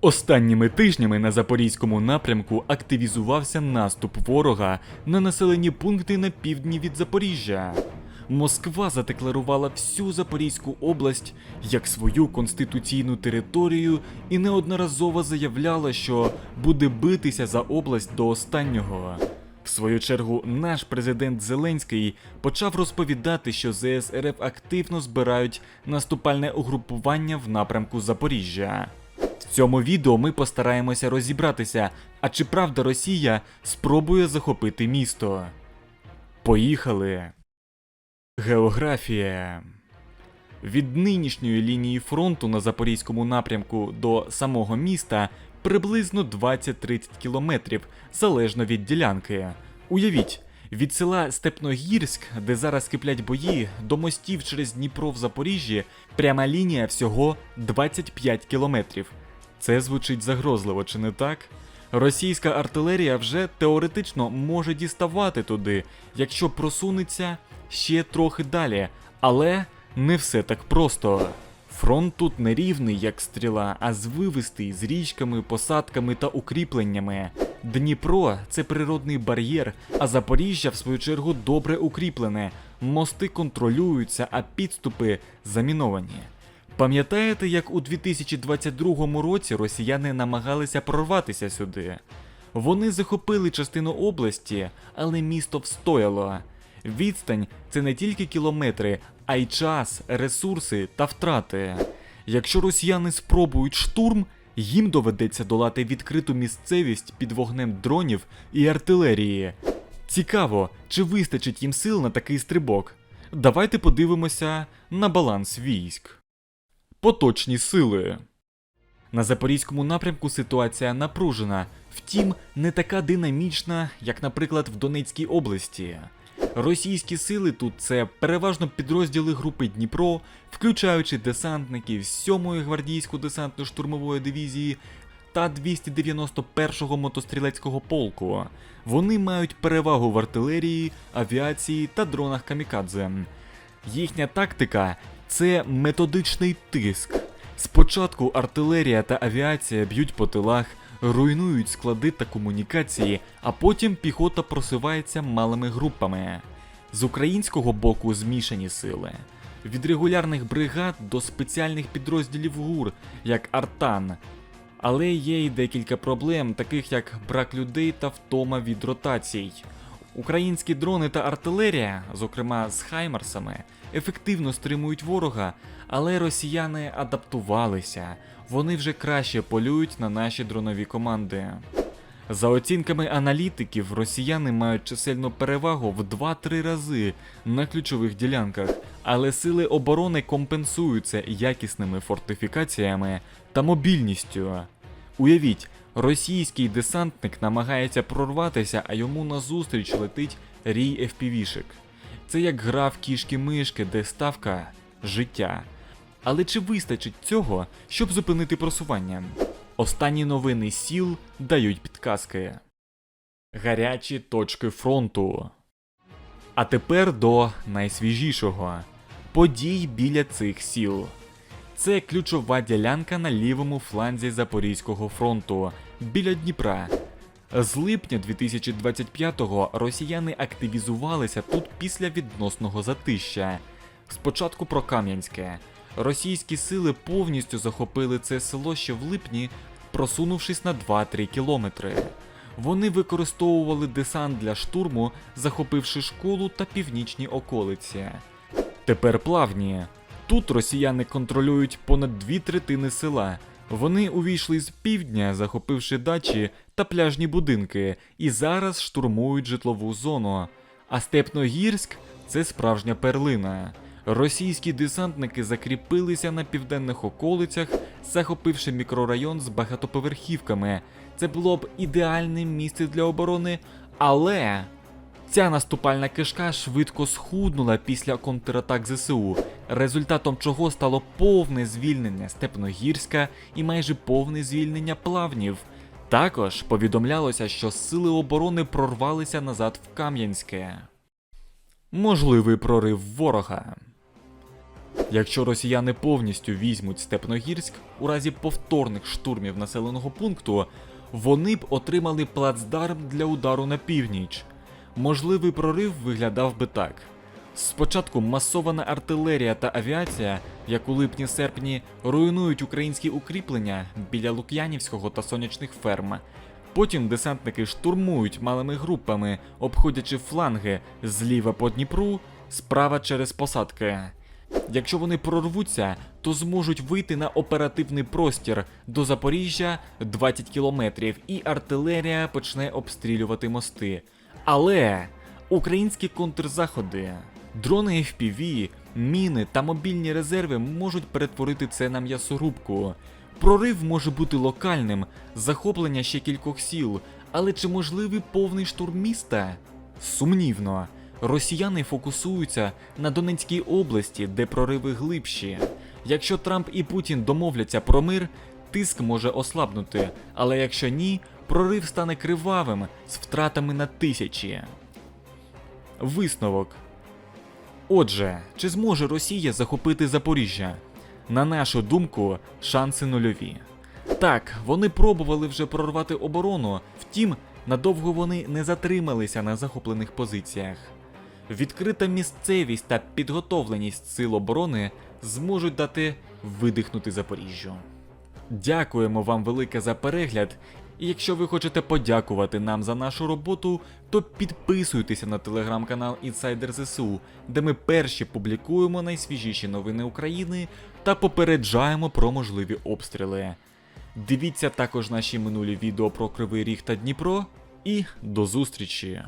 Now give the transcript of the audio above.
Останніми тижнями на запорізькому напрямку активізувався наступ ворога на населені пункти на півдні від Запоріжжя. Москва задекларувала всю Запорізьку область як свою конституційну територію і неодноразово заявляла, що буде битися за область до останнього. В свою чергу, наш президент Зеленський почав розповідати, що ЗС РФ активно збирають наступальне угрупування в напрямку Запоріжжя. В цьому відео ми постараємося розібратися, а чи правда Росія спробує захопити місто. Поїхали. Географія. Від нинішньої лінії фронту на запорізькому напрямку до самого міста приблизно 20-30 кілометрів, залежно від ділянки. Уявіть, від села Степногірськ, де зараз киплять бої, до мостів через Дніпро в Запоріжжі пряма лінія всього 25 кілометрів. Це звучить загрозливо, чи не так? Російська артилерія вже теоретично може діставати туди, якщо просунеться ще трохи далі, але не все так просто. Фронт тут не рівний, як стріла, а звивистий з річками, посадками та укріпленнями. Дніпро це природний бар'єр, а Запоріжжя, в свою чергу, добре укріплене. Мости контролюються, а підступи заміновані. Пам'ятаєте, як у 2022 році росіяни намагалися прорватися сюди? Вони захопили частину області, але місто встояло. Відстань це не тільки кілометри, а й час, ресурси та втрати. Якщо росіяни спробують штурм, їм доведеться долати відкриту місцевість під вогнем дронів і артилерії. Цікаво, чи вистачить їм сил на такий стрибок. Давайте подивимося на баланс військ. Поточні сили. На запорізькому напрямку ситуація напружена, втім, не така динамічна, як, наприклад, в Донецькій області. Російські сили тут це переважно підрозділи групи Дніпро, включаючи десантників 7-ї гвардійсько десантно-штурмової дивізії та 291-го мотострілецького полку. Вони мають перевагу в артилерії, авіації та дронах камікадзе. Їхня тактика це методичний тиск. Спочатку артилерія та авіація б'ють по тилах, руйнують склади та комунікації, а потім піхота просувається малими групами. З українського боку змішані сили. Від регулярних бригад до спеціальних підрозділів ГУР, як Артан. Але є й декілька проблем, таких як брак людей та втома від ротацій. Українські дрони та артилерія, зокрема з Хаймарсами, ефективно стримують ворога, але росіяни адаптувалися, вони вже краще полюють на наші дронові команди. За оцінками аналітиків, росіяни мають чисельну перевагу в 2-3 рази на ключових ділянках, але сили оборони компенсуються якісними фортифікаціями та мобільністю. Уявіть, російський десантник намагається прорватися, а йому назустріч летить рій FPV-шик. Це як гра в кішки-мишки, де ставка життя. Але чи вистачить цього, щоб зупинити просування? Останні новини сіл дають підказки. Гарячі точки фронту. А тепер до найсвіжішого подій біля цих сіл. Це ключова ділянка на лівому фланзі Запорізького фронту біля Дніпра. З липня 2025-го росіяни активізувалися тут після відносного затища. Спочатку про Кам'янське. Російські сили повністю захопили це село ще в липні, просунувшись на 2-3 кілометри. Вони використовували десант для штурму, захопивши школу та північні околиці. Тепер плавні. Тут росіяни контролюють понад дві третини села. Вони увійшли з півдня, захопивши дачі та пляжні будинки, і зараз штурмують житлову зону. А Степногірськ це справжня перлина. Російські десантники закріпилися на південних околицях, захопивши мікрорайон з багатоповерхівками. Це було б ідеальне місце для оборони, але Ця наступальна кишка швидко схуднула після контратак ЗСУ, результатом чого стало повне звільнення Степногірська і майже повне звільнення плавнів. Також повідомлялося, що сили оборони прорвалися назад в Кам'янське. Можливий прорив ворога. Якщо росіяни повністю візьмуть Степногірськ у разі повторних штурмів населеного пункту, вони б отримали плацдарм для удару на північ. Можливий прорив виглядав би так. Спочатку масована артилерія та авіація, як у липні-серпні, руйнують українські укріплення біля Лук'янівського та сонячних ферм. Потім десантники штурмують малими групами, обходячи фланги зліва по Дніпру, справа через посадки. Якщо вони прорвуться, то зможуть вийти на оперативний простір до Запоріжжя 20 кілометрів, і артилерія почне обстрілювати мости. Але українські контрзаходи, дрони FPV, міни та мобільні резерви можуть перетворити це на м'ясорубку. Прорив може бути локальним, захоплення ще кількох сіл, але чи можливий повний штурм міста? Сумнівно. Росіяни фокусуються на Донецькій області, де прориви глибші. Якщо Трамп і Путін домовляться про мир, тиск може ослабнути, але якщо ні, прорив стане кривавим з втратами на тисячі. Висновок. Отже, чи зможе Росія захопити Запоріжжя? На нашу думку, шанси нульові. Так, вони пробували вже прорвати оборону, втім, надовго вони не затрималися на захоплених позиціях. Відкрита місцевість та підготовленість сил оборони зможуть дати видихнути Запоріжжю. Дякуємо вам велике за перегляд. І якщо ви хочете подякувати нам за нашу роботу, то підписуйтеся на телеграм-канал Інсайдер ЗСУ, де ми перші публікуємо найсвіжіші новини України та попереджаємо про можливі обстріли. Дивіться також наші минулі відео про Кривий Ріг та Дніпро. І до зустрічі!